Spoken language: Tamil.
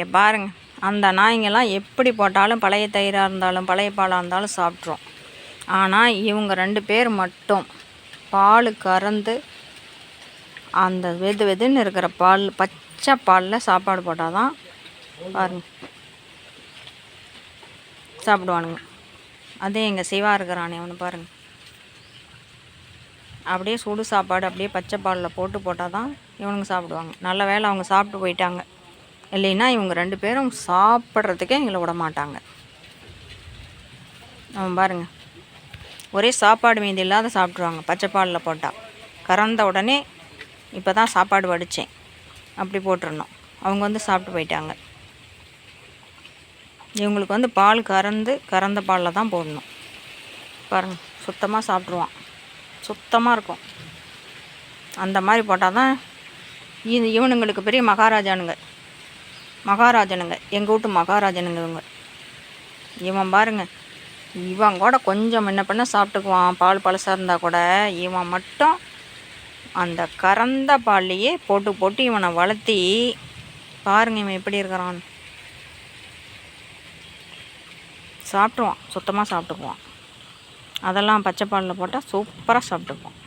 இங்கே பாருங்கள் அந்த நாய்ங்கெல்லாம் எப்படி போட்டாலும் பழைய தயிராக இருந்தாலும் பழைய பாலாக இருந்தாலும் சாப்பிட்ரும் ஆனால் இவங்க ரெண்டு பேர் மட்டும் பால் கறந்து அந்த வெது வெதுன்னு இருக்கிற பால் பச்சை பாலில் சாப்பாடு போட்டால் தான் பாருங்க. சாப்பிடுவானுங்க. அதே எங்கள் சிவா இருக்கிறானே அவனு பாருங்கள் அப்படியே சுடு சாப்பாடு அப்படியே பச்சை பாலில் போட்டு போட்டால் தான் இவனுங்க சாப்பிடுவாங்க. நல்ல வேளை அவங்க சாப்பிட்டு போயிட்டாங்க. இல்லைன்னா இவங்க ரெண்டு பேரும் சாப்பிட்றதுக்கே எங்களை விட மாட்டாங்க. அவன் பாருங்க. ஒரே சாப்பாடு மீதி இல்லாத சாப்பிட்ருவாங்க பச்சைப்பாலில் போட்டால் கறந்த உடனே இப்போ தான் சாப்பாடு வடித்தேன் அப்படி போட்டுருந்தோம் அவங்க வந்து சாப்பிட்டு போயிட்டாங்க. இவங்களுக்கு வந்து பால் கறந்து கறந்த பாலில் தான் போடணும். பாருங்க சுத்தமாக சாப்பிட்ருவான். சுத்தமாக இருக்கும். அந்த மாதிரி போட்டால் தான் இது இவனுங்களுக்கு பெரிய மகாராஜானுங்க. மகாராஜனுங்க. எங்கள் வீட்டு மகாராஜனுங்க இவங்க இவன் பாருங்க இவன் கூட கொஞ்சம் முன்ன பண்ண சாப்பிட்டுக்குவான். பால் பழசாக இருந்தால் கூட இவன் மட்டும் அந்த கறந்த பால்லையே போட்டு போட்டு இவனை வளர்த்தி பாருங்க இவன் எப்படி இருக்கிறான். சாப்பிடுவான் சுத்தமாக சாப்பிட்டுக்குவான். அதெல்லாம் பச்சை பாலில் போட்டால் சூப்பராக சாப்பிட்டுக்குவான்.